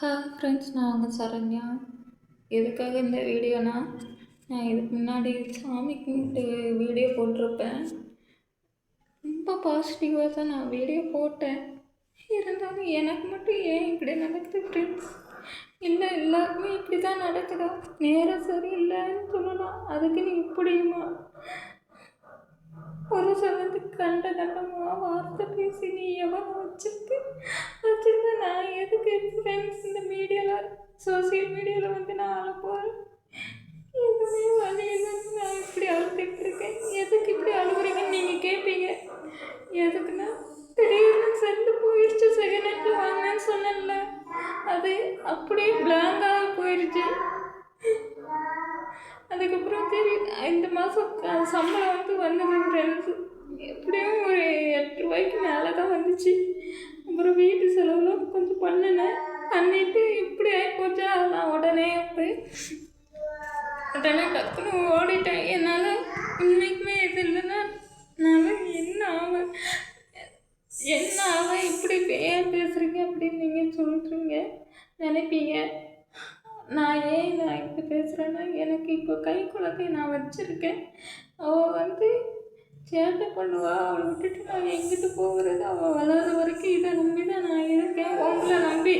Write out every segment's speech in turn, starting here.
Hi friends நான் உங்கள் சரண்யா. எதுக்காக இந்த வீடியோனா நான் இதுக்கு முன்னாடி சாமி கும்பிட்டு வீடியோ போட்டிருப்பேன். ரொம்ப பாசிட்டிவாக தான் நான் வீடியோ போட்டேன். இருந்தாலும் எனக்கு மட்டும் ஏன் இப்படி நடக்குது ஃப்ரெண்ட்ஸ் இல்லை எல்லாருக்குமே இப்படி தான் நடக்குதா? நேரம் சரியில்லைன்னு சொல்லலாம். அதுக்கு நீ இப்படியுமா? ஒரு வந்து கண்ட கண்டமாக பேசி நீ எவன் வச்சுட்டு வச்சுருந்த நான் எதுக்கு ஃப்ரெண்ட்ஸ் இந்த மீடியாவில் சோசியல் மீடியாவில் வந்து நான் அழ போகிறேன் எதுவுமே வழி இல்லைன்னு நான் இப்படி அழுதுட்டு இருக்கேன். எதுக்கு இப்படி அழுகுறீங்கன்னு நீங்கள் கேட்பீங்க எதுக்குன்னா திடீர்னு செல்லு போயிடுச்சு செகண்ட் ஹேண்ட்ல வாங்கினேன்னு சொன்னேன்ல. அது அப்படியே பிளாங்காக போயிடுச்சு அதுக்கப்புறம் சரி இந்த மாதம் சம்பளம் வந்து வந்தது ஃப்ரெண்ட்ஸு எப்படியும் ஒரு எட்டு ரூபாய்க்கு மேலே தான் வந்துச்சு. அப்புறம் வீட்டு செலவுலாம் கொஞ்சம் பண்ணினேன் பண்ணிவிட்டு இப்படி ஆகிப்போச்சா நான் உடனே அப்படி உடனே டக்குன்னு ஓடிட்டேன். என்னால் இன்னைக்குமே இது இல்லைன்னா நான் என்ன ஆவேன் என்ன ஆவேன் இப்படி ஏன் பேசுகிறீங்க அப்படின்னு நீங்கள் சொல்கிறீங்க நினைப்பீங்க. நான் ஏன் நான் இப்போ பேசுகிறேன்னா எனக்கு இப்போ கை குழந்தை நான் வச்சுருக்கேன். அவள் வந்து சேட்டை பண்ணுவா அவளை விட்டுட்டு நான் எங்கிட்டு போகிறது அவள் வளர்ற வரைக்கும் இதை நம்பி தான் நான் இருக்கேன் உங்களை நம்பி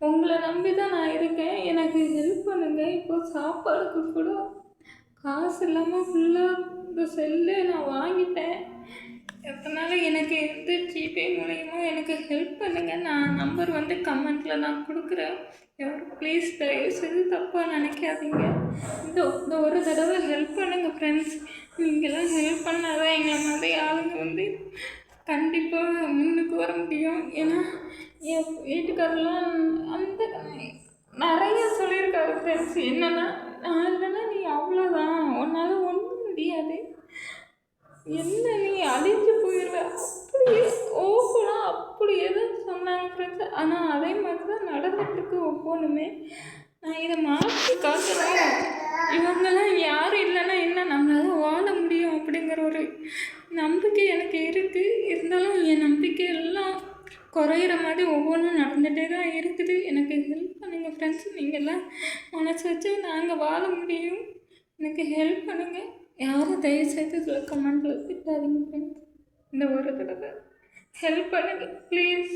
உங்களை நம்பி தான் நான் இருக்கேன் எனக்கு ஹெல்ப் பண்ணுங்கள் இப்போ சாப்பாடுக்கு கூட காசு இல்லாமல் ஃபுல்லாக இந்த செல்லு நான் வாங்கிட்டேன் எத்தனால எனக்கு எந்த ஜிபே மூலயமா எனக்கு ஹெல்ப் பண்ணுங்கள் நான் நம்பர் வந்து கமெண்ட்டில் நான் கொடுக்குறேன் யாரும் ப்ளீஸ் தயவுசெய்து தப்பாக நினைக்காதீங்க இந்த இந்த ஒரு தடவை ஹெல்ப் பண்ணுங்கள் ஃப்ரெண்ட்ஸ் நீங்களாம் ஹெல்ப் பண்ணாதான் எங்களை மாதிரி ஆளுங்க வந்து கண்டிப்பாக முன்னுக்கு வர முடியும். ஏன்னா என் வீட்டுக்காரெலாம் அந்த நிறைய சொல்லியிருக்காரு ஃப்ரெண்ட்ஸ் என்னென்னா நான் இல்லைன்னா நீ அவ்வளோதான் உன்னால் ஒன்றும் முடியாது. என்ன நீ அழிஞ்சு போயிடுவ? அப்படியே ஓப்பனாக அப்படியே தான் சொன்னாங்க ஃப்ரெண்ட்ஸ் ஆனால் அதே மாதிரி தான் நடந்துட்டுருக்கு ஒவ்வொன்றுமே நான் இதை மாற்றி காட்டணும் இவங்க நம்பிக்கை எனக்கு இருக்குது இருந்தாலும் என் நம்பிக்கை எல்லாம் குறையிற மாதிரி ஒவ்வொன்றும் நடந்துகிட்டே தான் இருக்குது. எனக்கு ஹெல்ப் பண்ணுங்கள் ஃப்ரெண்ட்ஸ் நீங்கள்லாம் மனசு வச்சு நாங்கள் வாழ முடியும். எனக்கு ஹெல்ப் பண்ணுங்கள் யாரும் தயவுசெய்து இதில் கமெண்ட்டில் திட்டாதீங்க ஃப்ரெண்ட்ஸ் இந்த ஒரு தடவை ஹெல்ப் பண்ணுங்கள் ப்ளீஸ்